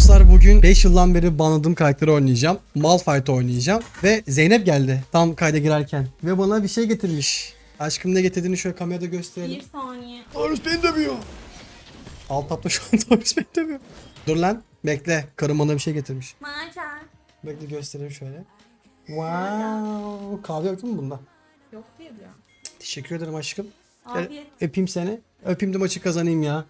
dostlar bugün 5 yıldan beri banladığım karakteri oynayacağım. Malphite oynayacağım. Ve Zeynep geldi tam kayda girerken. Ve bana bir şey getirmiş. Aşkım ne getirdiğini şöyle kamerada gösterelim. Bir saniye. Darius beni dövüyor. Alt tapta şu an Darius beni dövüyor. Dur lan bekle. Karım bana bir şey getirmiş. Maça. Bekle göstereyim şöyle. Wow. Kahve yok değil mi bunda? Yok diye diyor. Teşekkür ederim aşkım. Gel, Afiyet. öpeyim seni. Öpeyim de maçı kazanayım ya.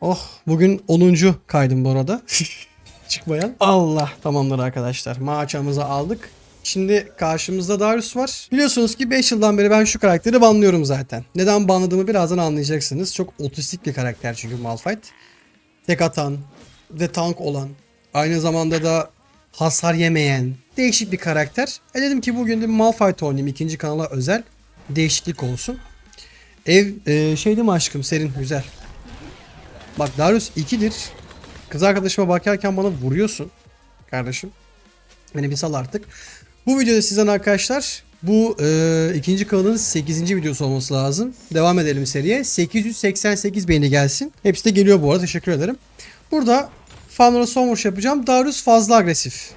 Oh bugün 10. kaydım bu arada. Çıkmayan. Allah tamamdır arkadaşlar. Maçamızı aldık. Şimdi karşımızda Darius var. Biliyorsunuz ki 5 yıldan beri ben şu karakteri banlıyorum zaten. Neden banladığımı birazdan anlayacaksınız. Çok otistik bir karakter çünkü Malphite. Tek atan ve tank olan. Aynı zamanda da hasar yemeyen. Değişik bir karakter. E dedim ki bugün de Malphite oynayayım. ikinci kanala özel. Değişiklik olsun. Ev e, şey değil mi aşkım serin güzel. Bak Darius 2'dir. Kız arkadaşıma bakarken bana vuruyorsun. Kardeşim. Beni bir sal artık. Bu videoda sizden arkadaşlar bu e, ikinci kanalın 8. videosu olması lazım. Devam edelim seriye. 888 beğeni gelsin. Hepsi de geliyor bu arada. Teşekkür ederim. Burada Fanora son vuruş yapacağım. Darius fazla agresif.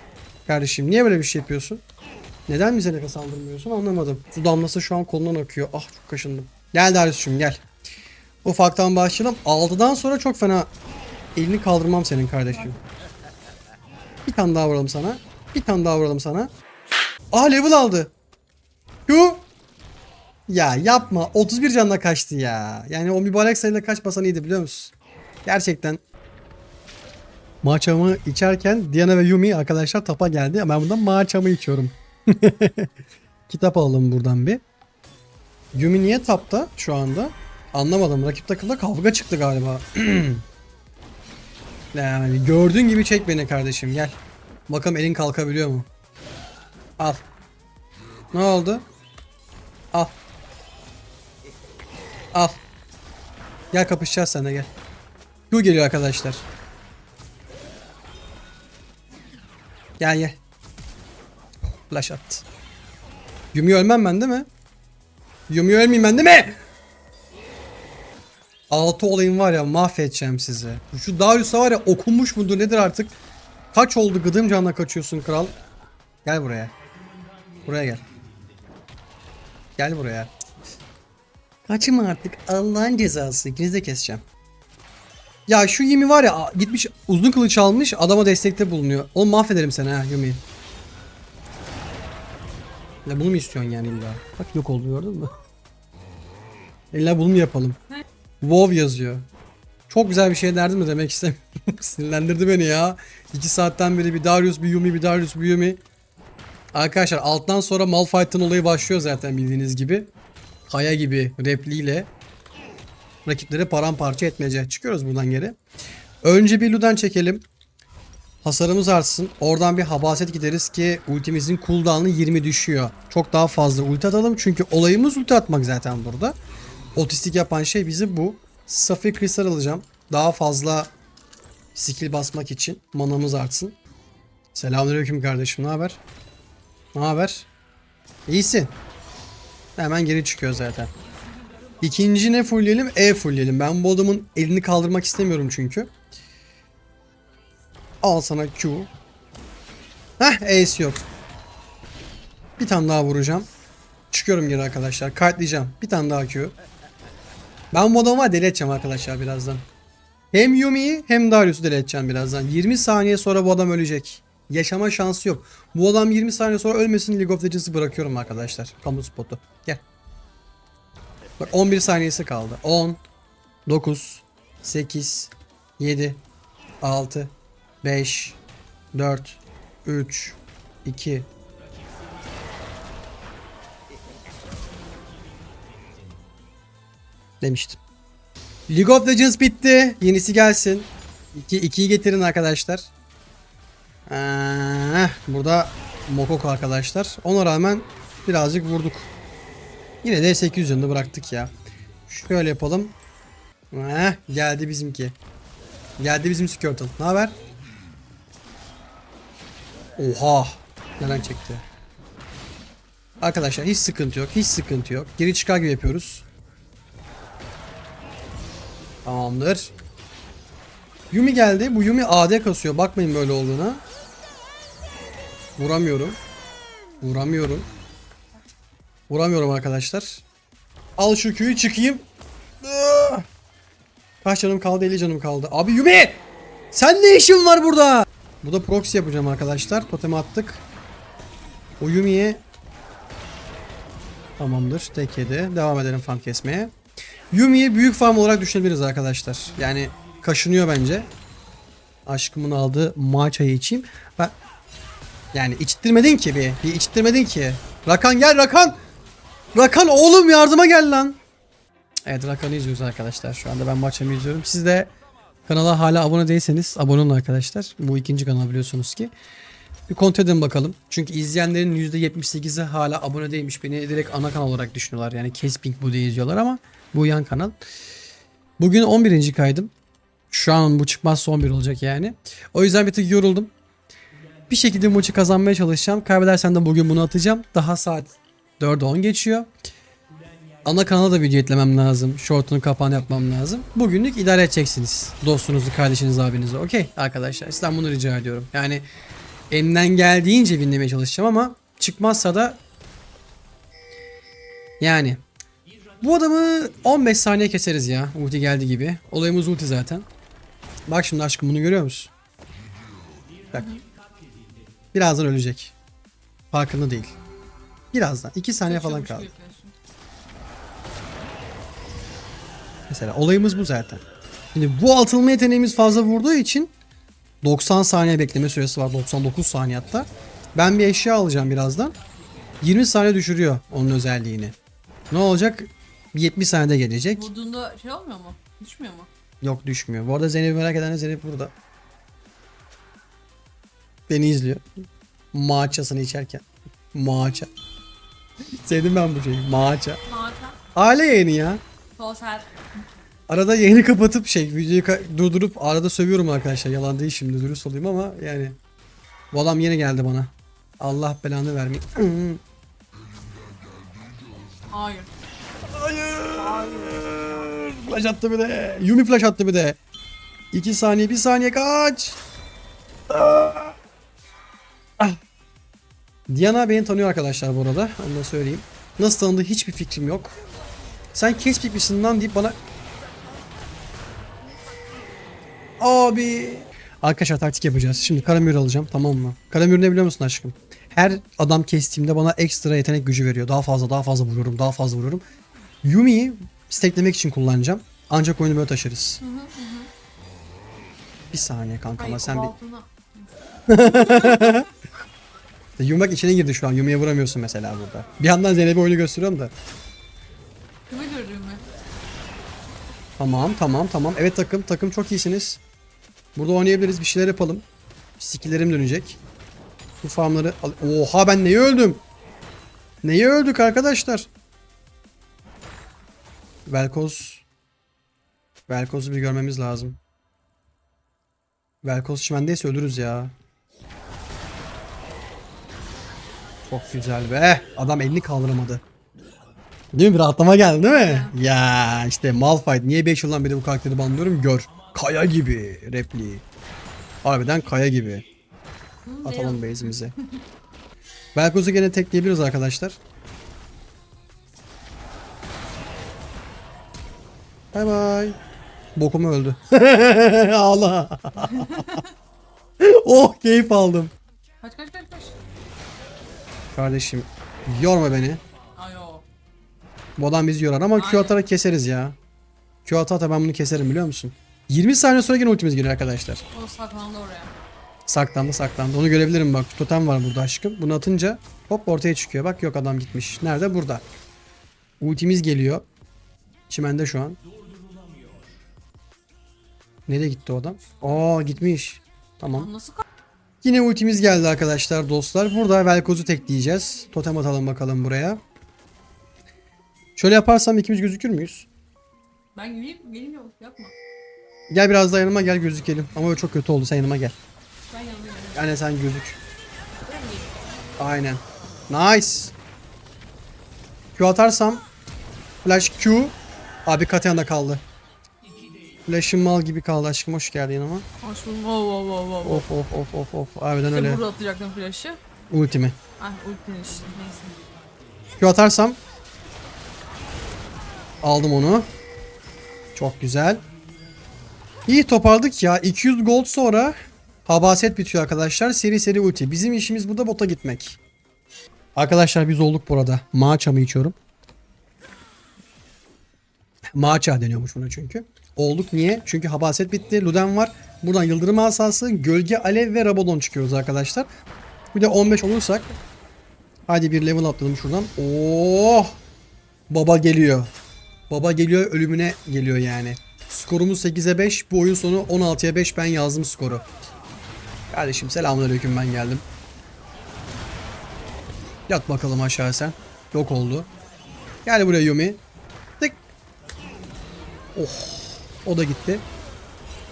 Kardeşim niye böyle bir şey yapıyorsun? Neden bize nefes aldırmıyorsun anlamadım. Su damlası şu an kolundan akıyor. Ah çok kaşındım. Gel Darius'cum gel. Ufaktan başlayalım. 6'dan sonra çok fena elini kaldırmam senin kardeşim. Bir tane daha vuralım sana. Bir tane daha vuralım sana. Ah level aldı. Yu. Ya yapma. 31 canla kaçtı ya. Yani o mübarek sayıyla kaçmasan iyiydi biliyor musun? Gerçekten. Maçamı içerken Diana ve Yumi arkadaşlar tapa geldi. Ben bundan maçamı içiyorum. Kitap alalım buradan bir. Yumi niye tapta şu anda? Anlamadım. Rakip takımda kavga çıktı galiba. yani gördüğün gibi çek beni kardeşim gel. Bakalım elin kalkabiliyor mu? Al. Ne oldu? Al. Al. Gel kapışacağız seninle gel. Q geliyor arkadaşlar. Gel gel. Flash attı. Yumi ölmem ben değil mi? Yumi ölmeyeyim ben değil mi? Altı olayım var ya mahvedeceğim sizi. Şu Darius'a var ya okunmuş mudur nedir artık? Kaç oldu gıdım canla kaçıyorsun kral? Gel buraya. Buraya gel. Gel buraya. Kaçma artık Allah'ın cezası. İkinizi de keseceğim. Ya şu Yumi var ya gitmiş uzun kılıç almış adama destekte bulunuyor. Oğlum mahvederim seni ha Yumi. Ya bunu mu istiyorsun yani illa? Bak yok oldu gördün mü? İlla bunu mu yapalım? WoW yazıyor. Çok güzel bir şey derdim mi demek istemiyorum. Sinirlendirdi beni ya. 2 saatten beri bir Darius bir Yumi bir Darius bir Yumi. Arkadaşlar alttan sonra Malphite'ın olayı başlıyor zaten bildiğiniz gibi. Kaya gibi repliğiyle rakipleri paramparça etmece. Çıkıyoruz buradan geri. Önce bir Lu'dan çekelim. Hasarımız artsın. Oradan bir habaset gideriz ki ultimizin cooldown'ı 20 düşüyor. Çok daha fazla ulti atalım çünkü olayımız ulti atmak zaten burada. Otistik yapan şey bizi bu. Safir kristal alacağım. Daha fazla skill basmak için manamız artsın. Selamünaleyküm kardeşim. Ne haber? Ne haber? İyisin. Hemen geri çıkıyor zaten. İkinci ne fullleyelim? E fullleyelim. Ben bu adamın elini kaldırmak istemiyorum çünkü. Al sana Q. Heh Ace yok. Bir tane daha vuracağım. Çıkıyorum geri arkadaşlar. Kartlayacağım. Bir tane daha Q. Ben bu adamı deli edeceğim arkadaşlar birazdan. Hem Yumi'yi hem Darius'u deli edeceğim birazdan. 20 saniye sonra bu adam ölecek. Yaşama şansı yok. Bu adam 20 saniye sonra ölmesin League of Legends'ı bırakıyorum arkadaşlar. Kamu spotu. Gel. Bak 11 saniyesi kaldı. 10 9 8 7 6 5 4 3 2 demiştim. League of Legends bitti. Yenisi gelsin. 2 2'yi getirin arkadaşlar. Ee, burada Mokoko arkadaşlar. Ona rağmen birazcık vurduk. Yine de 800 yanında bıraktık ya. Şöyle yapalım. Heh, geldi bizimki. Geldi bizim Squirtle. Ne haber? Oha. Neden çekti? Arkadaşlar hiç sıkıntı yok. Hiç sıkıntı yok. Geri çıkar gibi yapıyoruz. Tamamdır. Yumi geldi. Bu Yumi AD kasıyor. Bakmayın böyle olduğuna. Vuramıyorum. Vuramıyorum. Vuramıyorum arkadaşlar. Al şu Q'yu çıkayım. Ah! Kaç canım kaldı? 50 canım kaldı. Abi Yumi! Sen ne işin var burada? Bu da proxy yapacağım arkadaşlar. Totem attık. O Yumi'ye Tamamdır. TK'de. Devam edelim farm kesmeye. Yumi'yi büyük farm olarak düşünebiliriz arkadaşlar. Yani kaşınıyor bence. Aşkımın aldığı maçayı içeyim. Ben yani içtirmedin ki bir. Bir içtirmedin ki. Rakan gel Rakan. Rakan oğlum yardıma gel lan. Evet Rakan'ı izliyoruz arkadaşlar. Şu anda ben maçımı izliyorum. Siz de kanala hala abone değilseniz abone olun arkadaşlar. Bu ikinci kanal biliyorsunuz ki. Bir kontrol edin bakalım. Çünkü izleyenlerin %78'i hala abone değilmiş. Beni direkt ana kanal olarak düşünüyorlar. Yani Casping bu diye izliyorlar ama bu yan kanal. Bugün 11. kaydım. Şu an bu çıkmazsa 11 olacak yani. O yüzden bir tık yoruldum. Bir şekilde maçı kazanmaya çalışacağım. Kaybedersem de bugün bunu atacağım. Daha saat 4'e 10 geçiyor. Ana kanala da video eklemem lazım. Short'unu kapağını yapmam lazım. Bugünlük idare edeceksiniz. Dostunuzu, kardeşinizi, abinizi. Okey arkadaşlar. Sizden bunu rica ediyorum. Yani elimden geldiğince dinlemeye çalışacağım ama çıkmazsa da yani bu adamı 15 saniye keseriz ya. Ulti geldi gibi. Olayımız ulti zaten. Bak şimdi aşkım bunu görüyor musun? Bak. Birazdan ölecek. Farkında değil. Birazdan. 2 saniye falan kaldı. Mesela olayımız bu zaten. Şimdi bu atılma yeteneğimiz fazla vurduğu için 90 saniye bekleme süresi var. 99 saniye hatta. Ben bir eşya alacağım birazdan. 20 saniye düşürüyor onun özelliğini. Ne olacak? 70 saniyede gelecek. Vurduğunda şey olmuyor mu? Düşmüyor mu? Yok düşmüyor. Bu arada Zeynep'i merak eden de Zeynep burada. Beni izliyor. Maçasını içerken. Maça. Sevdim ben bu şeyi. Maça. Mağaza. Aile yayını ya. Sosyal. Arada yayını kapatıp şey videoyu ka- durdurup arada sövüyorum arkadaşlar. Yalan değil şimdi dürüst olayım ama yani. Bu adam yine geldi bana. Allah belanı vermeyin. Hayır. Flash attı bir de. Yumi flash attı bir de. 2 saniye 1 saniye kaç. Ah. Ah. Diana beni tanıyor arkadaşlar bu arada. Onu da söyleyeyim. Nasıl tanıdığı hiçbir fikrim yok. Sen Kespik misin lan deyip bana... Abi. Arkadaşlar taktik yapacağız. Şimdi Karamür alacağım tamam mı? Karamür ne biliyor musun aşkım? Her adam kestiğimde bana ekstra yetenek gücü veriyor. Daha fazla daha fazla vuruyorum daha fazla vuruyorum. Yumi'yi steklemek için kullanacağım. Ancak oyunu böyle taşırız. Bir saniye kanka ama sen bir... Yumi bak içine girdi şu an. Yumi'ye vuramıyorsun mesela burada. Bir yandan Zeynep'e oyunu gösteriyorum da. Kime gördün mü? Tamam tamam tamam. Evet takım takım çok iyisiniz. Burada oynayabiliriz bir şeyler yapalım. Skillerim dönecek. Bu farmları al- Oha ben neyi öldüm? Neyi öldük arkadaşlar? Velkoz Velkoz'u bir görmemiz lazım. Velkoz çimendeyse ölürüz ya. Çok güzel be. Adam elini kaldıramadı. Değil mi? Bir rahatlama geldi değil mi? Ya işte Malphite. Niye 5 yıldan beri bu karakteri banlıyorum? Gör. Kaya gibi repliği. Harbiden kaya gibi. Atalım base'imize. Velkoz'u gene tekleyebiliriz arkadaşlar. Bay bay. Bokum öldü. Ağla. oh keyif aldım. Kaç kaç kaç kaç. Kardeşim yorma beni. Ay o. Bu adam bizi yorar ama Q atarak keseriz ya. Q ata ata ben bunu keserim biliyor musun? 20 saniye sonra yine ultimiz geliyor arkadaşlar. O saklandı oraya. Saklandı saklandı. Onu görebilirim bak. Totem var burada aşkım. Bunu atınca hop ortaya çıkıyor. Bak yok adam gitmiş. Nerede? Burada. Ultimiz geliyor. Çimende şu an. Nereye gitti o adam? Aa gitmiş. Tamam. Nasıl Yine ultimiz geldi arkadaşlar dostlar. Burada Velkoz'u tekleyeceğiz. Totem atalım bakalım buraya. Şöyle yaparsam ikimiz gözükür müyüz? Ben geleyim, geleyim yok yapma. Gel biraz da yanıma gel gözükelim. Ama öyle çok kötü oldu. Sen yanıma gel. Ben yanındayım. Yani sen gözük. Aynen. Nice. Q atarsam Flash Q. Abi Katya'nda kaldı. Flash'ın mal gibi kaldı aşkım hoş geldin ama. Hoş buldum. Oh, oh, oh, oh. Of of of of of. Harbiden İşte öyle. burada atacaktım flash'ı. Ultimi. Ah ultinin işte neyse. Q atarsam. Aldım onu. Çok güzel. İyi toparladık ya. 200 gold sonra habaset bitiyor arkadaşlar. Seri seri ulti. Bizim işimiz burada bota gitmek. Arkadaşlar biz olduk burada. Maça mı içiyorum? Maça deniyormuş buna çünkü. Olduk niye? Çünkü habaset bitti. Luden var. Buradan yıldırım asası, gölge, alev ve rabadon çıkıyoruz arkadaşlar. Bir de 15 olursak Hadi bir level atladım şuradan. Oh! Baba geliyor. Baba geliyor ölümüne geliyor yani. Skorumuz 8'e 5. Bu oyun sonu 16'ya 5 ben yazdım skoru. Kardeşim selamünaleyküm ben geldim. Yat bakalım aşağı sen. Yok oldu. Gel buraya Yumi. Tık. Oh. O da gitti.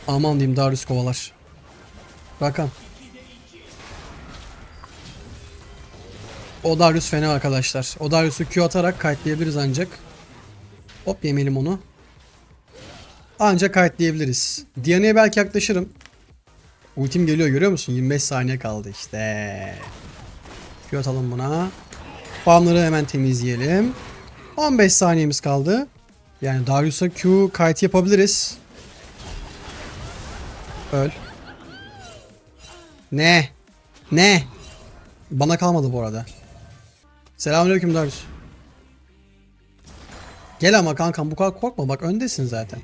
Aman diyeyim Darius kovalar. Rakan. O Darius fena arkadaşlar. O Darius'u Q atarak kayıtlayabiliriz ancak. Hop yemeyelim onu. Ancak kayıtlayabiliriz. Diana'ya belki yaklaşırım. Ultim geliyor görüyor musun? 25 saniye kaldı işte. Q atalım buna. Farmları hemen temizleyelim. 15 saniyemiz kaldı. Yani Darius'a Q kayıt yapabiliriz. Öl. Ne? Ne? Bana kalmadı bu arada. Selamünaleyküm Darius. Gel ama kankam bu kadar korkma bak öndesin zaten.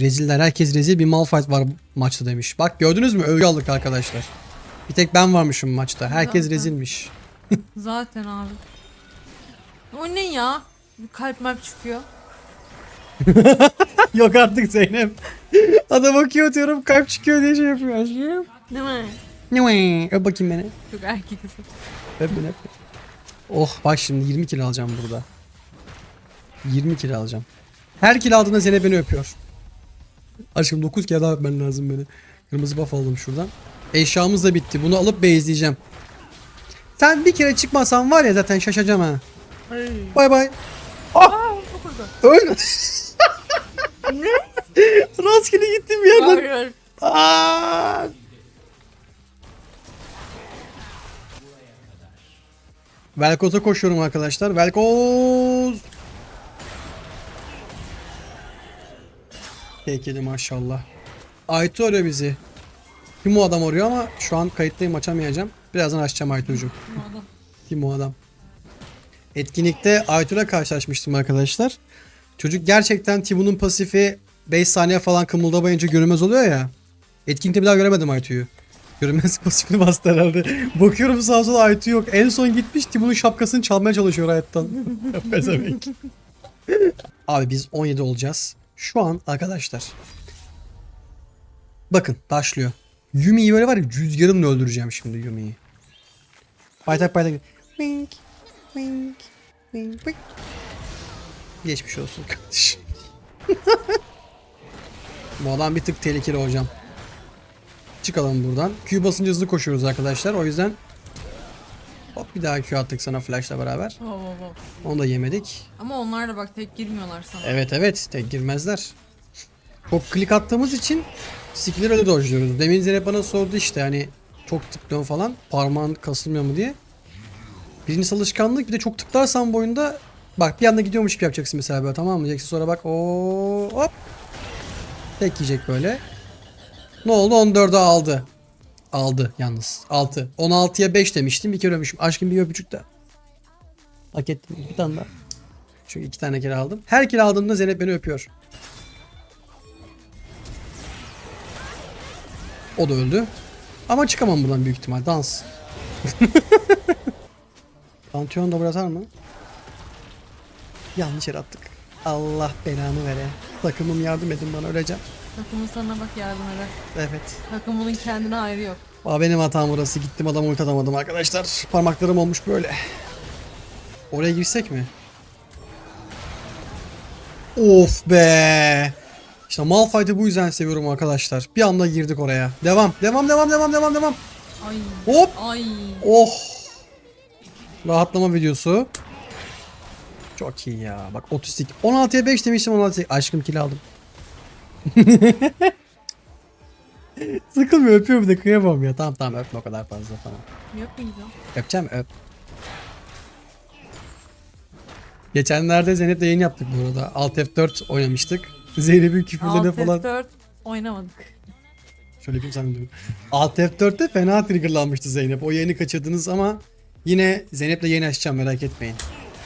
Reziller herkes rezil bir Malphite var maçta demiş. Bak gördünüz mü övgü aldık arkadaşlar. Bir tek ben varmışım maçta. Herkes Zaten. rezilmiş. Zaten abi. O ne ya? Bir kalp map çıkıyor. Yok artık Zeynep. Adam bakıyor atıyorum kalp çıkıyor diye şey yapıyor aşkım. Değil mi? Ne Öp bakayım beni. Çok erkek kızı. Öp beni öp. Oh bak şimdi 20 kilo alacağım burada. 20 kilo alacağım. Her kilo aldığında Zeynep beni öpüyor. Aşkım 9 kere daha öpmen lazım beni. Kırmızı buff aldım şuradan. Eşyamız da bitti. Bunu alıp base'leyeceğim. Sen bir kere çıkmasan var ya zaten şaşacağım ha. Ay. Bay bay. Aa, çok Öl. Rastgele gittim bir yerden. Hayır. Aa! Velkoz'a koşuyorum arkadaşlar. Velkoz. De maşallah. Aytu arıyor bizi. Kim o adam arıyor ama şu an kayıttayım açamayacağım. Birazdan açacağım adam. Kim o adam? Etkinlikte Aytu'yla karşılaşmıştım arkadaşlar. Çocuk gerçekten Tibu'nun pasifi 5 saniye falan kımıldamayınca görünmez oluyor ya. Etkinlikte bir daha göremedim Aytu'yu. Görünmez pasifini bastı herhalde. Bakıyorum sağa sola Aytu yok. En son gitmiş Tibu'nun şapkasını çalmaya çalışıyor hayattan. Pezevenk. Abi biz 17 olacağız. Şu an arkadaşlar. Bakın başlıyor. Yumi'yi böyle var ya rüzgarımla öldüreceğim şimdi Yumi'yi. Paytak paytak. Wink, wink, wink, wink. Geçmiş olsun kardeşim. Bu adam bir tık tehlikeli hocam. Çıkalım buradan. Q basınca hızlı koşuyoruz arkadaşlar. O yüzden Hop bir daha Q attık sana flashla beraber. Oh, oh, oh. Onu da yemedik. Ama onlar da bak tek girmiyorlar sana. Evet evet tek girmezler. Çok klik attığımız için skill'leri öyle dojluyoruz. Demin Zeynep bana sordu işte hani çok tıklıyorsun falan parmağın kasılmıyor mu diye. Birincisi alışkanlık bir de çok tıklarsan bu oyunda bak bir anda gidiyormuş gibi yapacaksın mesela böyle tamam mı? Diyeceksin sonra bak o hop tek yiyecek böyle. Ne oldu 14'e aldı. Aldı yalnız 6. 16'ya 5 demiştim bir kere ölmüşüm. Aşkım bir öpücük de. Hak ettim bir tane daha. Çünkü iki tane kere aldım. Her kere aldığımda Zeynep beni öpüyor. O da öldü. Ama çıkamam buradan büyük ihtimal. Dans. Pantheon da atar mı? Yanlış yere attık. Allah belanı vere. Takımım yardım edin bana öleceğim. Takımın sana bak yardım eder. Evet. Takımının kendine ayrı yok. Aa, benim hatam burası. Gittim adamı ult atamadım arkadaşlar. Parmaklarım olmuş böyle. Oraya girsek mi? Of be. İşte Malphite'ı bu yüzden seviyorum arkadaşlar. Bir anda girdik oraya. Devam. Devam devam devam devam devam. Ay. Hop. Ay. Oh. Rahatlama videosu. Çok iyi ya. Bak otistik. 16'ya 5 demiştim 16'ya. Aşkım kill aldım. Sıkılmıyor öpüyorum da kıyamam ya. Tamam tamam öpme o kadar fazla tamam. Yok mu güzel? Öpeceğim öp. Geçenlerde Zeynep'le yayın yaptık bu arada. Alt F4 oynamıştık. Zeynep'in küfürlerine Alt falan. F4 oynamadık. Şöyle yapayım sen de. Alt F4'te fena triggerlanmıştı Zeynep. O yayını kaçırdınız ama yine Zeynep'le yayın açacağım merak etmeyin.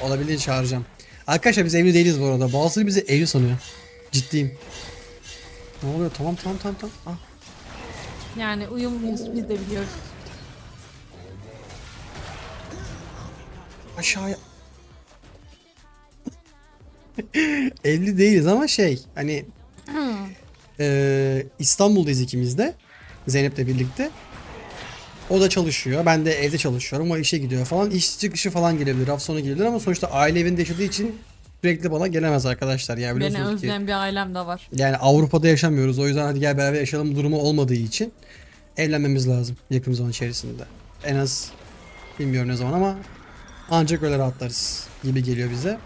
Olabildiğince çağıracağım. Arkadaşlar biz evli değiliz bu arada. Bazıları bizi evli sanıyor. Ciddiyim. Ne oluyor? Tamam tamam tamam tamam. Ah. Yani uyumluyuz biz de biliyoruz. Aşağıya. Evli değiliz ama şey hani eee, İstanbul'dayız ikimiz de. Zeynep'le birlikte. O da çalışıyor. Ben de evde çalışıyorum. O işe gidiyor falan. İş çıkışı falan gelebilir. Hafta sonu gelebilir ama sonuçta aile evinde yaşadığı için sürekli bana gelemez arkadaşlar. Yani Beni biliyorsunuz ki. özleyen bir ailem de var. Yani Avrupa'da yaşamıyoruz. O yüzden hadi gel beraber yaşayalım durumu olmadığı için evlenmemiz lazım yakın zaman içerisinde. En az bilmiyorum ne zaman ama ancak öyle rahatlarız gibi geliyor bize.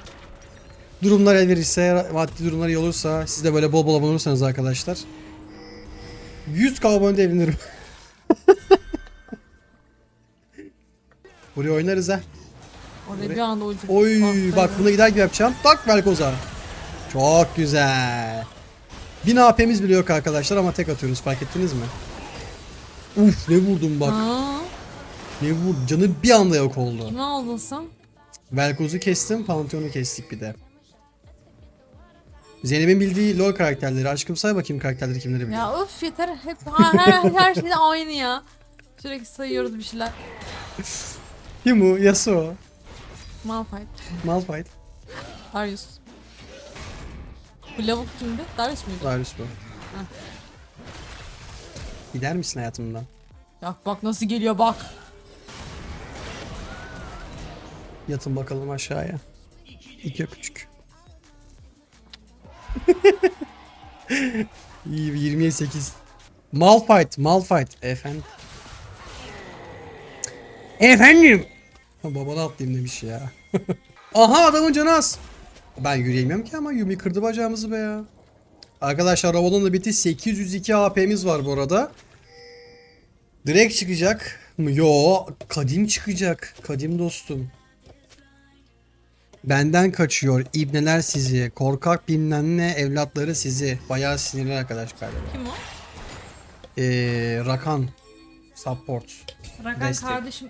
Durumlar el verirse, maddi durumlar iyi olursa, siz de böyle bol bol abone olursanız arkadaşlar 100 abonede evlenirim. Buraya oynarız ha. Oraya bir anda ucu. Oy bak buna gider gibi yapacağım. Tak Velkoz'a. Çok güzel. 1000 AP'miz bile yok arkadaşlar ama tek atıyoruz fark ettiniz mi? Uf ne vurdum bak. Aa, Ne vur canı bir anda yok oldu. kimi aldın sen? Velkoz'u kestim, Pantheon'u kestik bir de. Zeynep'in bildiği LoL karakterleri. Aşkım say bakayım karakterleri kimleri biliyor. Ya öf yeter hep her, her, her şey aynı ya. Sürekli sayıyoruz bir şeyler. Kim bu? Yasuo. Malphite, Malphite. Darius. Bu lavuk kimdi? Darius muydu? Darius bu. Gider misin hayatımdan? Ya bak nasıl geliyor bak. Yatın bakalım aşağıya. İki öpücük. İyi 20'ye 8. Malphite, Malphite. Efendim. Efendim. Babana atlayayım demiş ya. Aha adamın canı az. Ben yürüyemiyorum ki ama Yumi kırdı bacağımızı be ya. Arkadaşlar Rabadon da bitti. 802 AP'miz var bu arada. Direkt çıkacak mı? Yo, kadim çıkacak. Kadim dostum. Benden kaçıyor. İbneler sizi. Korkak bilmem ne evlatları sizi. Bayağı sinirli arkadaş galiba. Kim o? Ee, Rakan. Support. Rakan Destek. kardeşim.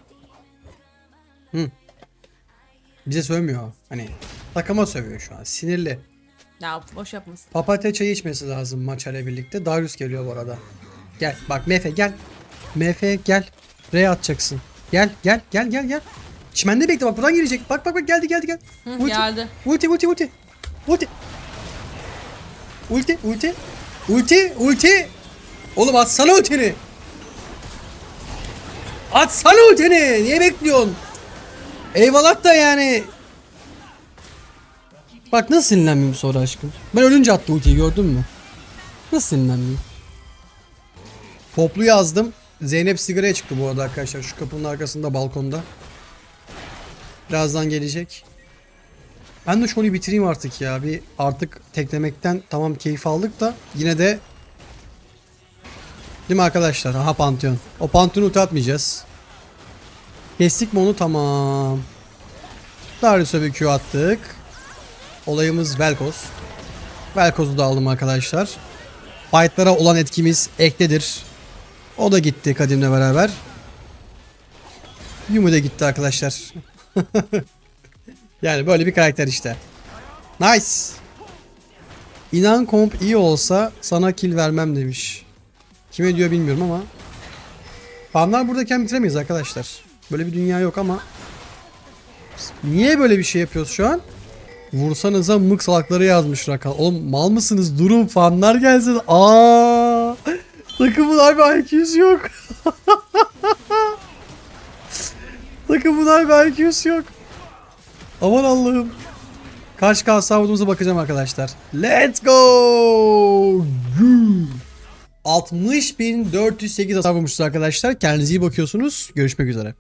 Bize sövmüyor. Hani takıma sövüyor şu an. Sinirli. Ya boş yapmasın. Papatya çayı içmesi lazım maçayla birlikte. Darius geliyor bu arada. Gel. Bak Mefe gel. Mefe gel. R atacaksın. Gel gel gel gel gel. Çimende bekle bak buradan gelecek. Bak bak bak geldi geldi gel. Hı, Ulti. geldi. Ulti ulti ulti. Ulti. Ulti ulti. Ulti ulti. Oğlum atsana ultini. Atsana ultini. Niye bekliyorsun? Eyvallah da yani. Bak nasıl sinirlenmeyeyim sonra aşkım. Ben ölünce attı ultiyi gördün mü? Nasıl sinirlenmeyeyim? Toplu yazdım. Zeynep sigaraya çıktı bu arada arkadaşlar. Şu kapının arkasında balkonda. Birazdan gelecek. Ben de şunu bitireyim artık ya. Bir artık teklemekten tamam keyif aldık da yine de Değil mi arkadaşlar? Aha Pantheon. O Pantheon'u atmayacağız. Kestik mi onu? Tamam. Darius'a bir Q attık. Olayımız Velkos. Velkoz'u da aldım arkadaşlar. Fight'lara olan etkimiz ekledir. O da gitti Kadim'le beraber. Yumu da gitti arkadaşlar. yani böyle bir karakter işte. Nice. İnan komp iyi olsa sana kill vermem demiş. Kime diyor bilmiyorum ama. Fanlar buradayken bitiremeyiz arkadaşlar. Böyle bir dünya yok ama. Niye böyle bir şey yapıyoruz şu an? Vursanıza mık salakları yazmış Rakal. Oğlum mal mısınız? Durun fanlar gelsin. Aa! Takımın harbi IQ'su yok. Takımın harbi IQ'su yok. Aman Allah'ım. Kaç K savunduğumuza bakacağım arkadaşlar. Let's go! 60.408 hasar vurmuşuz arkadaşlar. Kendinize iyi bakıyorsunuz. Görüşmek üzere.